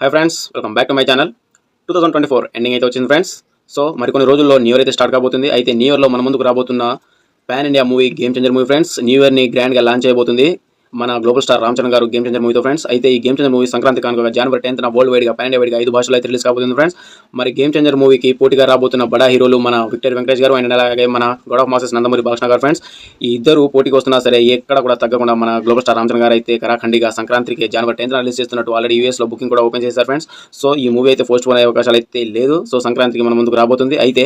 Hi friends welcome back to my channel two thousand twenty four ending అయితే వచ్చింది friends so మరికొన్ని రోజుల్లో new year అయితే start కాబోతుంది. అయితే న్యూ ఇయర్లో మన ముందుకు రాబోతున్న pan India movie game changer movie friends new ఇయర్ని గ్రాండ్గా లాంచ్ అయిపోతుంది మన గ్లోబల్ స్టార్ రామ్ చరణ్ గారు గేమ్ చేంజర్ మూవీతో ఫ్రెండ్స్ అయితే ఈ గేమ్ చేంజర్ మూవీ సంక్రాంతి కానుక జనవరి టెన్త్ నా వరల్డ్ వైడ్గా పాన్ ఇండియా వైడ్గా ఐదు భాషలో అయితే రిలీజ్ కాబోతుంది ఫ్రెండ్స్ మరి గేమ్ చేంజర్ మూవీకి పోటీగా రాబోతున్న బడా హీరోలు మన విక్టర్ వెంకటేష్ గారు అండ్ అలాగే మన god of masses Nandamuri Balakrishna garu friends ఈ ఇద్దరు పోటీకి వస్తున్నా సరే ఎక్కడ కూడా తగ్గకుండా మన గ్లోబల్ స్టార్ రామ్ చరణ్ గారు అయితే కరాఖండిగా సంక్రాంతికి జనవరి టెన్త్ రిలీజ్ చేస్తున్నట్టు ఆల్రెడీ యూఎస్లో బుకింగ్ కూడా ఓపెన్ చేశారు ఫ్రెండ్స్ సో ఈ మూవీ అయితే పోస్ట్ అయ్యే అవకాశాలు అయితే లేదు. సో సంక్రాంతికి మన ముందుకు రాబోతుంది. అయితే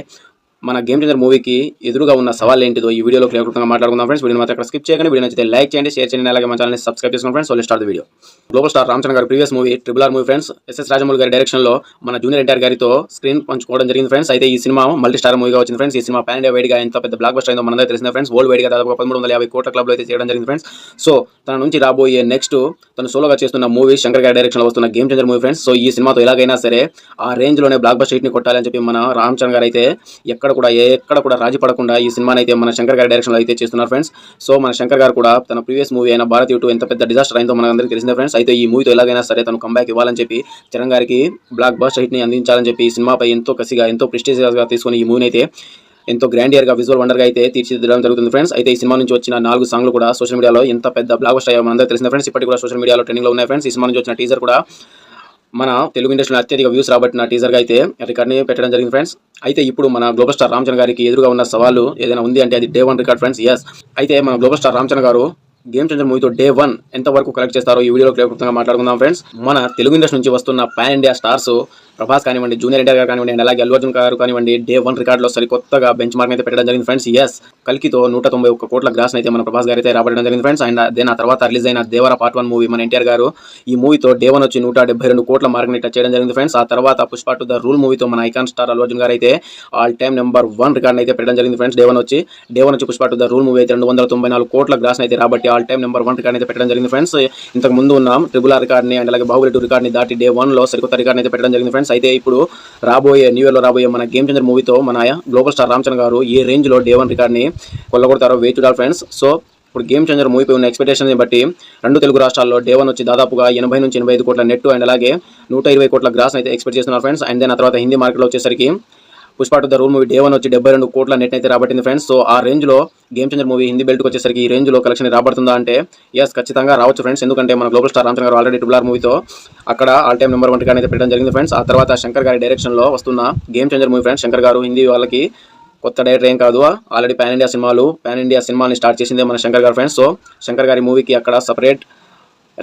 మన గేమ్ చేంజర్ మూవీకి ఎదురుగా ఉన్న సవాల్ ఏంటిదో ఈ వీడియోలో క్లియర్గా మాట్లాడుకుందాం ఫ్రెండ్స్ వీడియో మాత్రం అక్కడ స్కిప్ చేయకండి. వీడియో నచ్చితే లైక్ చేయండి షేర్ చేయండి అలాగే మన ఛానల్ని సబ్స్క్రైబ్ చేసుకోండి friends so start video global star Ram garu previous movie triple R movie friends SS Rajamouli garu డైరెక్షన్లో మన జూనియర్ ఎన్టీఆర్ గారితో స్క్రీన్ పంచుకోవడం జరిగింది ఫ్రెండ్స్ అయితే ఈ సినిమా మల్టీ స్టార్ మూవీగా వచ్చింది ఫ్రెండ్స్ ఈ సినిమా ప్యాన్ ఇండియా వైడ్గా ఎంత పెద్ద బ్లాక్ బస్టర్ అయిందో మనందరూ తెలిసిన ఫ్రెండ్స్ వరల్డ్ వైడ్గా దాదాపు పదమూడు వందల యాభై కోట్ల క్లబ్లో అయితే చేయడం జరిగింది ఫ్రెండ్స్ సో తన నుంచి రాబోయే నెక్స్ట్ తను సోలోగా చేస్తున్న మూవీ శంకర్ గారి డైరెక్షన్ వస్తున్న game changer movie friends so ఈ సినిమాతో ఎలాగైనా సరే ఆ రేంజ్లోనే బ్లాక్ బస్టర్ హిట్ని కొట్టాలని చెప్పి మన రామ్ చరణ్ గారు అయితే ఎక్కడ కూడా ఎక్కడ కూడా రాజీ పడకుండా ఈ సినిమాని అయితే మన శంకర్ గారి డైరెక్షన్ అయితే చేస్తున్నారు ఫ్రెండ్స్ సో మన శంకర్ గారు కూడా తన ప్రీవియస్ మూవీ అయిన భారతీయ టూ ఎంత పెద్ద డిజాస్టర్ అయిందో మనందరికీ తెలిసిందే ఫ్రెండ్స్ అయితే ఈ మూవీతో ఎలాగైనా సరే తను కంబ్యాక్ ఇవ్వాలని చెప్పి చరణ్ గారికి బ్లాక్ బస్టర్ హిట్ని అందించాలని చెప్పి ఈ సినిమాపై ఎంతో కసిగా ఎంతో ప్రెస్టీజియస్గా తీసుకుని ఈ మూవీని అయితే ఎంతో గ్రాండ్గా విజువల్ వండర్గా అయితే తీర్చిదిద్దడం జరుగుతుంది ఫ్రెండ్స్ అయితే ఈ సినిమా నుంచి వచ్చిన నాలుగు సాంగ్లు కూడా సోషల్ మీడియాలో ఎంత పెద్ద బ్లాక్ బస్టర్ అయ్యో తెలిసిన ఫ్రెండ్స్ ఇప్పటికి కూడా సోషల్ మీడియాలో ట్రెండింగ్లో ఉన్నాయి ఫ్రెండ్స్ ఈ సినిమా నుంచి వచ్చిన టీజర్ కూడా మన తెలుగు ఇండస్ట్రీలో అత్యధిక వ్యూస్ రాబట్టిన టీజర్గా అయితే రికార్డ్ని పెట్టడం జరిగింది ఫ్రెండ్స్ అయితే ఇప్పుడు మన గ్లోబల్ స్టార్ రామ్ గారికి ఎదురుగా ఉన్న సవాలు ఏదైనా ఉంది అంటే అది day one record friends yes అయితే మన global star Ram garu game changer మూవీతో డే వన్ ఎంత వరకు కలెక్ట్ చేస్తారో ఈ వీడియోలో క్లియర్గా మాట్లాడుకుందాం ఫ్రెండ్స్. మన తెలుగు ఇండస్ట్రీ నుంచి వస్తున్న పాన్ ఇండియా స్టార్స్ ప్రభాస్ కానివ్వండి జూనియర్ ఎన్టీఆర్ గారు కానివ్వండి అండ్ అలాగే అల్లు అర్జున్ గారు కానివ్వండి డే వన్ రికార్డులో సరికొత్తగా బెంచ్ మార్క్ అయితే పెట్టడం జరిగింది ఫ్రెండ్స్. ఎస్ కల్కితో నూట తొంభై ఒక్క కోట్ల గ్రాస్ అయితే మన ప్రభాస్ గారు అయితే రాబడడం జరిగింది ఫ్రెండ్స్ అండ్ దెన్ ఆ తర్వాత రిలీజ్ అయిన దేవర పార్ట్ వన్ మూవీ మన ఎన్టీఆర్ గారు ఈ మూవీతో డే వన్ వచ్చి నూట డెబ్బై రెండు కోట్ల మార్కెట్ టచ్ చేయడం జరిగింది ఫ్రెండ్స్ ఆ తర్వాత పుష్ప టు ద రూల్ మూవీతో మన ఐకాన్ స్టార్ అల్లు అర్జున్ గారు అయితే all time number one record అయితే పెట్టడం జరిగింది ఫ్రెండ్స్ డే వన్ వచ్చి డే వన్ వచ్చి Pushpa two the rule movie అయితే రెండు వందల తొంభై నాలుగు కోట్ల గ్రాస్ అయితే రాబట్టి all time number one record అయితే పెట్టడం జరిగింది ఫ్రెండ్స్ ఇంతకు ముందు ఉన్న ట్రిబుల్ ఆర్ రికార్డ్ని అండ్ అలాగే బాహుబలి టూ రికార్డ్ని దాటి డే వన్లో సరికొత్త రికార్డ్ అయితే పెట్టడం జరిగింది ఫ్రెండ్స్ అయితే ఇప్పుడు రాబోయే న్యూ ఇయర్లో రాబోయే మన గేమ్ చేంజర్ మూవీతో మన గ్లోబల్ స్టార్ రామ్ చరణ్ గారు ఈ రేంజ్లో డే వన్ రికార్డ్ని కొల్లగొడతారో వే చూడాలి ఫ్రెండ్స్ సో ఇప్పుడు గేమ్ చేంజర్ మూవీపై ఉన్న ఎక్స్పెక్టేషన్ని బట్టి రెండు తెలుగు రాష్ట్రాల్లో డే వన్ వచ్చి దాదాపుగా ఎనభై నుంచి ఎనభై ఐదు కోట్ల నెట్ అండ్ అలాగే నూట ఇరవై కోట్ల గ్రాస్ అయితే ఎక్స్పెక్ట్ చేస్తున్నారు ఫ్రెండ్స్ అండ్ దెన్ ఆ తర్వాత హిందీ మార్కెట్లో వచ్చేసరికి Pushpa two the rule movie day one వచ్చి డెబ్బై రెండు కోట్ల నెట్ అయితే రాబట్టింది ఫ్రెండ్స్ సో ఆ రేంజ్లో గేమ్ చేంజర్ మూవీ హిందీ బెల్ట్కి వచ్చేసరికి ఈ రేంజ్లో కలెక్షన్ రాబడుతుందా అంటే ఎస్ ఖచ్చితంగా రావచ్చు ఫ్రెండ్స్ ఎందుకంటే మన గ్లోబల్ స్టార్ రామచంద్ర గారు ఆల్రెడీ ట్రిపుల్ మూవీతో అక్కడ ఆల్ టైమ్ నెంబర్ వన్ అయితే పెట్టడం జరిగింది ఫ్రెండ్స్ ఆ తర్వాత శంకర్ గారి డైరెక్షన్లో వస్తున్న game changer movie friends Shankar garu Hindi వాళ్ళకి కొత్త డైరెక్టర్ ఏం కాదు. ఆల్రెడీ పాన్ ఇండియా సినిమాలు పాన్ ఇండియా సినిమాని స్టార్ట్ చేసిందే మన శంకర్ గారు ఫ్రెండ్స్. సో శంకర్ గారి మూవీకి అక్కడ సపరేట్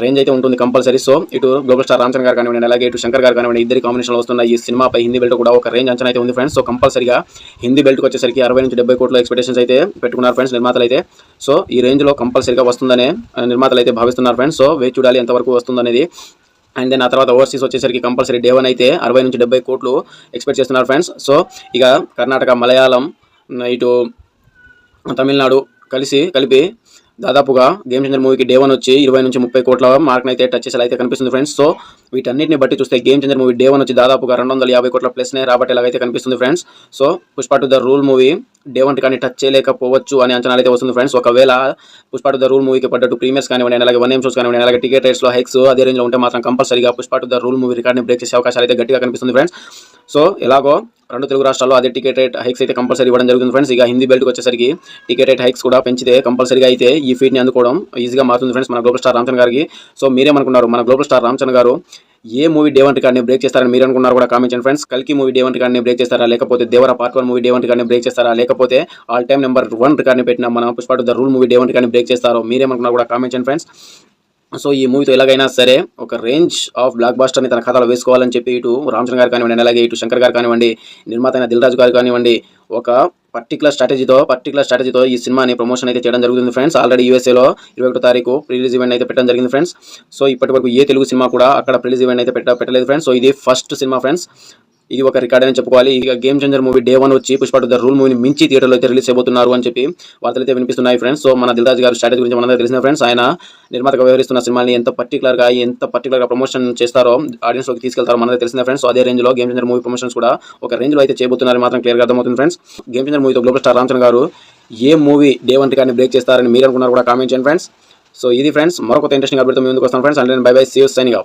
రేంజ్ అయితే ఉంటుంది కంపల్సరీ. సో ఇటు గ్లోబల్ స్టార్ రామచంద్ర గారు కానివ్వండి అలాగే ఇటు శంకర్ గారు కానివ్వండి ఇద్దరి కాంబినేషన్లో వస్తున్న ఈ సినిమాపై హిందీ బెల్ట్ కూడా ఒక రేంజ్ అంచనా అయితే ఉంది ఫ్రెండ్స్. సో కంపల్సరీగా హిందీ బెల్ట్కి వచ్చేసరికి అరవై నుంచి డెబ్బై కోట్ల ఎక్స్పెక్టేషన్స్ అయితే పెట్టుకున్నారు ఫ్రెండ్స్ నిర్మాతలు అయితే సో ఈ రేంజ్లో కంపల్సరీగా వస్తుందనే నిర్మాతలు అయితే భావిస్తున్నారు ఫ్రెండ్స్. సో వేచి చూడాలి ఎంతవరకు వస్తుందనేది. అండ్ దెన్ ఆ తర్వాత ఓవర్సీస్ వచ్చేసరికి కంపల్సరీ డే వన్ అయితే అరవై నుంచి డెబ్బై కోట్లు ఎక్స్పెక్ట్ చేస్తున్నారు ఫ్రెండ్స్ సో ఇక కర్ణాటక మలయాళం ఇటు తమిళనాడు కలిసి కలిపి దాదాపుగా గేమ్ చేంజర్ మూవీకి డే వన్ వచ్చి ఇరవై నుంచి ముప్పై కోట్ల మార్క్ని అయితే టచ్ చేసేలా అయితే కనిపిస్తుంది ఫ్రెండ్స్ సో వీటన్నిటిని బట్టి చూస్తే game changer movie day one వచ్చి దాదాపుగా రెండు వందల యాభై కోట్ల ప్లస్నే రాబట్టేలాగైతే కనిపిస్తుంది friends so Pushpa two the rule movie day one కానీ టచ్ చేయలేకపోవచ్చు అనే అంచనాలు అయితే వస్తుంది ఫ్రెండ్స్ ఒకవేళ పుష్ప టు ద రూల్ మూవీకి పడ్డట్టు ప్రీమియర్స్ కానివ్వండి అలాగే వన్ ఎం షోస్ కానివ్వండి అలాగే టికెట్ రేట్స్లో హైక్స్ అదే రేంజ్లో ఉంటే మాత్రం కంపల్సరీగా Pushpa two the rule movie రికార్డ్ని break చేసే అవకాశాలు అయితే గట్టిగా కనిపిస్తుంది ఫ్రెండ్స్ సో ఎలాగో రెండు తెలుగు రాష్ట్రాల్లో అదే టికెట్ రేట్ హైక్స్ అయితే కంపల్సరీ ఇవ్వడం జరుగుతుంది ఫ్రెండ్స్ ఇక హిందీ బెల్ట్కి వచ్చేసరికి టికెట్ రేట్ హైక్స్ కూడా పెంచితే కంపల్సరీగా అయితే ఈ ఫీట్ని అందుకోవడం ఈజీగా మారుతుంది ఫ్రెండ్స్ మన గ్లోబల్ స్టార్ రామచంద్ర గారికి. సో మీరేమనుకున్నారు? మన గ్లోబల్ స్టార్ రామచంద్ర గారు ఏ మూవీ డే వన్ రికార్డ్ని బ్రేక్ చేస్తారని మీరు అనుకున్నారు కూడా కామెంట్ చేయండి ఫ్రెండ్స్. కల్కి మూవీ డే వన్ రికార్డ్ని బ్రేక్ చేస్తారా? లేకపోతే Devara part one movie day one రికార్డ్ని break చేస్తారా? లేకపోతే ఆల్ టైమ్ నెంబర్ వన్ రికార్డ్ని పెట్టిన మన Pushpa the rule movie day one రికార్డ్ని break చేస్తారో మీరేమనుకున్నారు కూడా కామెంట్ చేయండి ఫ్రెండ్స్. సో ఈ మూవీతో ఎలాగైనా సరే ఒక రేంజ్ ఆఫ్ బ్లాక్ బాస్టర్ని తన ఖాతాలో వేసుకోవాలని చెప్పి ఇటు రామచంద్ర గారు కానివ్వండి అలాగే ఇటు శంకర్ గారు కానివ్వండి నిర్మాత అయిన దిల్ రాజు గారు కానివ్వండి ఒక పర్టికులర్ స్ట్రాటజీతో పర్టికులర్ స్ట్రాటజీతో ఈ సినిమాని ప్రమోషన్ అయితే చేయడం జరుగుతుంది ఫ్రెండ్స్ ఆల్రెడీ యూఎస్ఏలో ఇరవై ఒకటో తారీఖు ప్రిలీజ్ ఈవెంట్ అయితే పెట్టడం జరిగింది ఫ్రెండ్స్ సో ఇప్పటి వరకు ఏ తెలుగు సినిమా కూడా అక్కడ ప్రిలీజ్ ఈవెంట్ అయితే పెట్ట పెట్టలేదు ఫ్రెండ్స్ సో ఇది ఫస్ట్ సినిమా ఫ్రెండ్స్ ఇది ఒక రికార్డ్ అని చెప్పుకోవాలి. ఇక game changer movie day one వచ్చి పుష్ప ద రూల్ మూవీని మించి థియేటర్లో అయితే రిలీజ్ అయిపోతున్నారు అని చెప్పి వార్తలు అయితే వినిపిస్తున్నాయి ఫ్రెండ్స్ సో మన దిల్రాజ్ గారు స్ట్రాటజీ గురించి మనందరూ తెలిసిన ఫ్రెండ్స్ ఆయన నిర్మాతగా వ్యవహరిస్తున్న సినిమాని ఎంత పర్టికులర్గా ఎంత పర్టికులర్గా ప్రమోషన్ చేస్తారో ఆడియన్స్లోకి తీసుకెళ్తారో మనందరూ తెలిసిన ఫ్రెండ్స్ సో అదే రేంజ్లో గేమ్ చేంజర్ మూవీ ప్రమోషన్స్ కూడా ఒక రేంజ్లో అయితే చేయబోతున్నారు మాత్రం క్లియర్గా అర్థమవుతుంది ఫ్రెండ్స్ గేమ్ చేంజర్ మూవీతో గ్లోబల్ స్టార్ రామచంద్ర గారు ఏ మూవీ డే వన్ రికార్డ్ని బ్రేక్ చేస్తారని మీరు అనుకున్నారు కూడా కామెంట్ చేయండి ఫ్రెండ్స్ సో ఇది ఫ్రెండ్స్ మరొక ఇంట్రెస్టింగ్ అప్డేట్ మీ ముందుకు వస్తాను friends and bye bye see signing